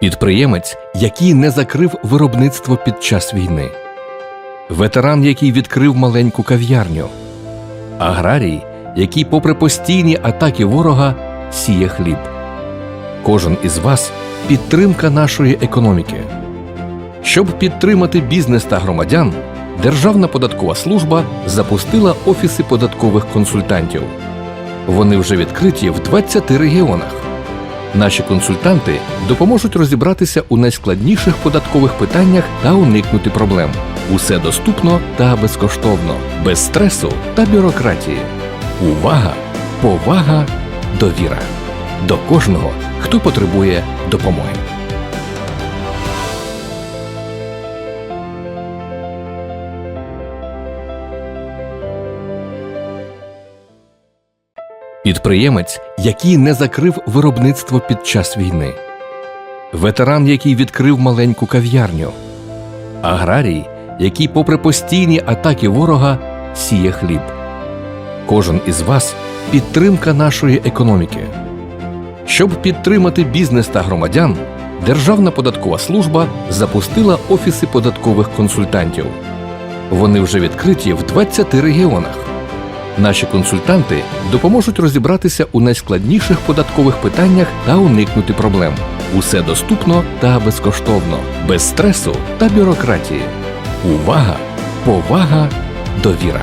підприємець, який не закрив виробництво під час війни, ветеран, який відкрив маленьку кав'ярню, аграрій, який, попри постійні атаки ворога, сіє хліб. Кожен із вас підтримка нашої економіки. Щоб підтримати бізнес та громадян, Державна податкова служба запустила офіси податкових консультантів. Вони вже відкриті в 20 регіонах. Наші консультанти допоможуть розібратися у найскладніших податкових питаннях та уникнути проблем. Усе доступно та безкоштовно, без стресу та бюрократії. Увага, повага, довіра до кожного, хто потребує допомоги. Підприємець, який не закрив виробництво під час війни, ветеран, який відкрив маленьку кав'ярню, аграрій, який, попри постійні атаки ворога, сіє хліб. Кожен із вас підтримка нашої економіки. Щоб підтримати бізнес та громадян, Державна податкова служба запустила офіси податкових консультантів. Вони вже відкриті в 20 регіонах. Наші консультанти допоможуть розібратися у найскладніших податкових питаннях та уникнути проблем. Усе доступно та безкоштовно, без стресу та бюрократії. Увага, повага, довіра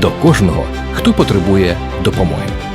до кожного, хто потребує допомоги.